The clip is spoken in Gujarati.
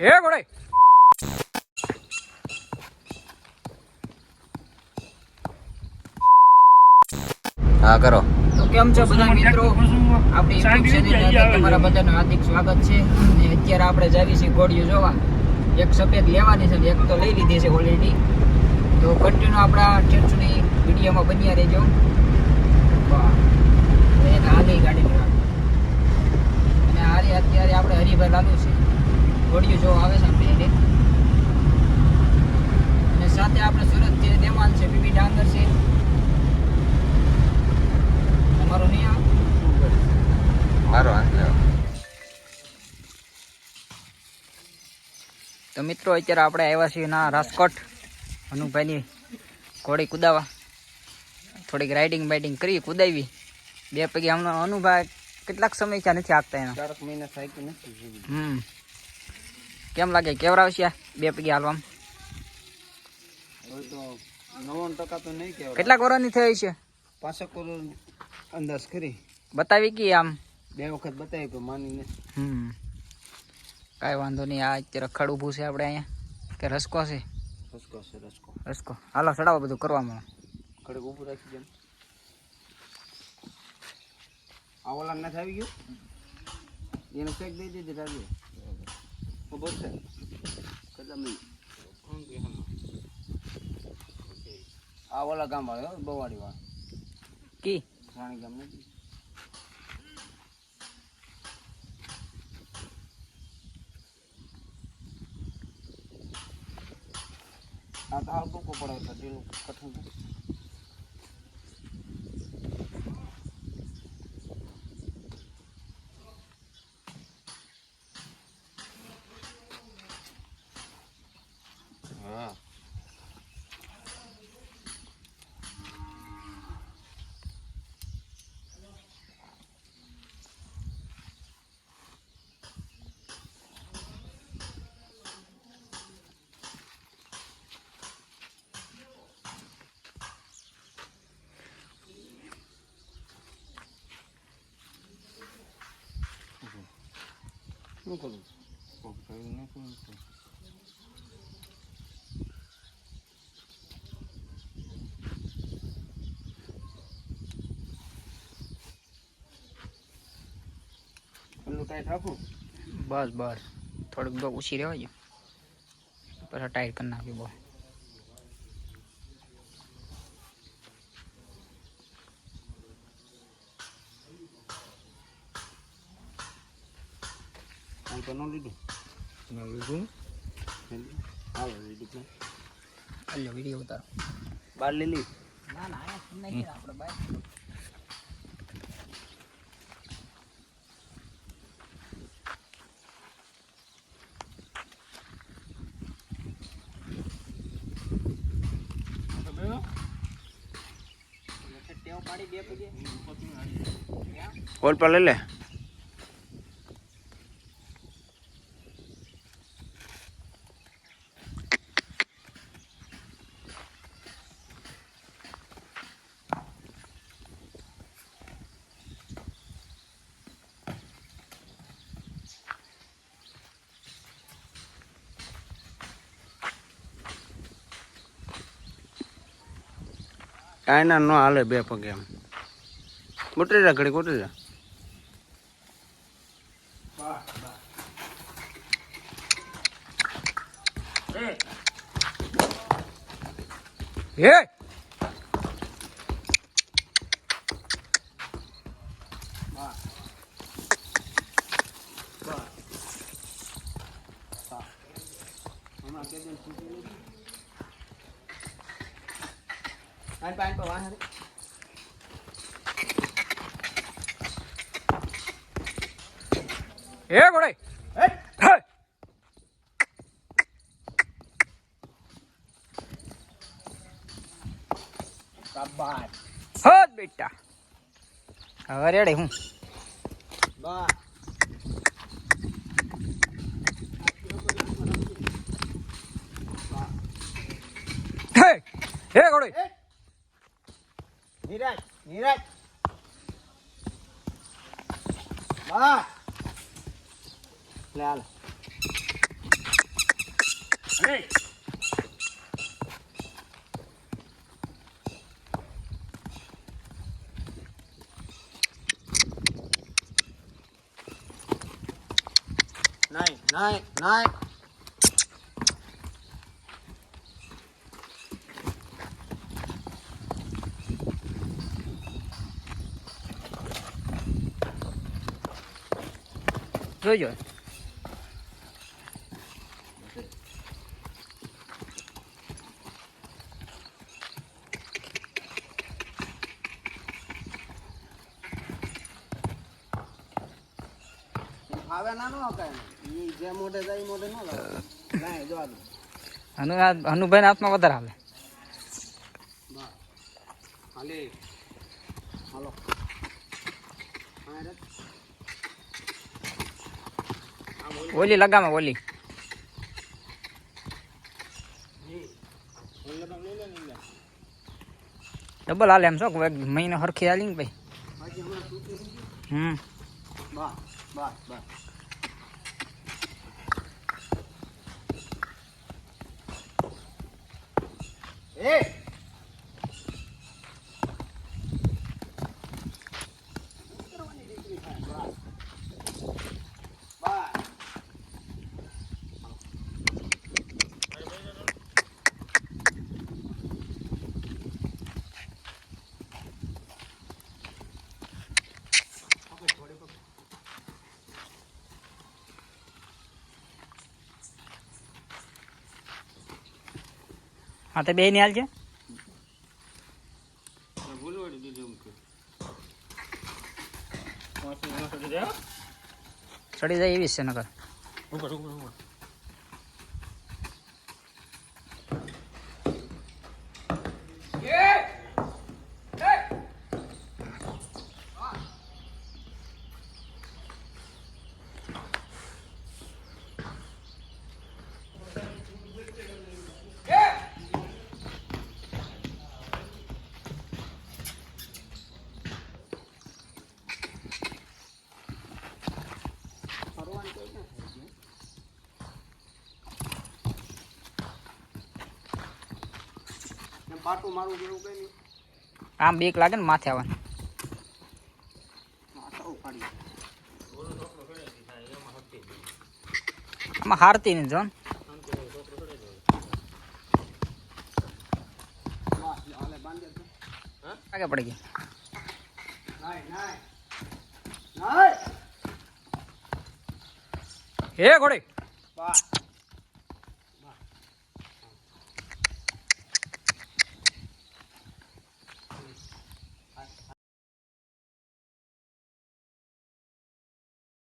હે ગોળાઈ. હા કરો. તો કેમ છો બધા મિત્રો? આપણી યુટ્યુબ ચેનલની તમારા બધાનું હાર્દિક સ્વાગત છે. અને અત્યારે આપણે જાવી છીએ ઘોડીઓ જોવા. એક સફેદ લેવાની છે ને એક તો લઈ લીધી છે ઓલરેડી તો કન્ટિન્યુ આપણા ચર્ચની વિડીયોમાં બન્યા રહેજો. એક હાલી ગાડી અને હારી અત્યારે આપણે હરિભાઈ લાલુ છે. ઘોડિયું જોવા આવે છે આપણે એને અને સાથે આપણે સુરત જે મહેમાન છે બીબી ડાંગર છે. તમારો નહીં મારો હાથ લેવો. તો મિત્રો અત્યારે આપણે આવ્યા છીએ ના રાજકોટ. અનુભાઈની ઘોડી કુદાવા થોડીક રાઇડિંગ બાઇડિંગ કરી કુદાવી. બે પૈકી હમણાં અનુભાઈ કેટલાક સમય નથી આપતા એના. ચારક મહિના થાય કે નથી હમ. કેમ લાગે? કેવરાવશે બે પૈકી હાલવામાં? કેટલા તો તો વર્ષની થઈ છે? પાંચસો કરોડ અંદાજ કરી. બતાવી કે આમ? બે વખત બતાવ્યું કે માની હમ. કાંઈ વાંધો નહીં આ અત્યારે ખડ ઊભું છે આપણે અહીંયા. કે રસકો છે? રસકો છે રસકો. રસકો. હાલો ચડાવો બધું કરવામાં ખડક ઊભું રાખી જેમ આ ઓલા નથી આવી ગયું? એને ફેંક દઈ દીધી રાજુ છે? કેટલા મિનિટ આ ઓલા ગામ વાળો બવાડી વાળા. કી? રાણી ગામ નથી આ તો હાલ ટૂંકો પડે એટલે ઢીલું કઠણ શું કરું કોક થયું નથી ને. પેલું ટાઈટ રાખું બસ બસ થોડુંક તો ઓછી રહેવા જો પછી ટાઈટ કરી નાખ્યું બહુ તો ન લીધું લીધું હાલો લીધું અલ્યો વીડિયો ઉતારો બાર લીલી ના ના નહીં આપણે બાય ટેવ પાડી બે પગે હોલ પર લઈ લે કાંઈ ના હાલે બે પગે એમ. કોટરી જા ઘડી કોટરી જા હે? હે ગોળાઈ હે હદ બેટા હવે રેડી હું હે હે ગોળાઈ નીરજ નીરજ. બા. લે હાલ. નાય નાય નાય જોજો આવે ના નો હકાય ઈ જે મોઢે જાય ઈ મોઢે નો લાગે નાય જો આ હનુ હનુભાઈ હાથમાં વધારે હાલે. હાલે. હાલો. ઓલી લગામે, ઓલી ડબલ હાલે એમ શું એક મહિનો હરખી હાલી ને ભાઈ? હમ એ હા તો બે ની હાલ છે ચડી જાય એવી છે નગર ફરવાની પાટું મારું જેવું કઈ નહીં. આમ બીક લાગે ને માથે આવવાનું. આમાં હારતી નહીં જોન. પડી ગઈ. હે ઘોડી. બા.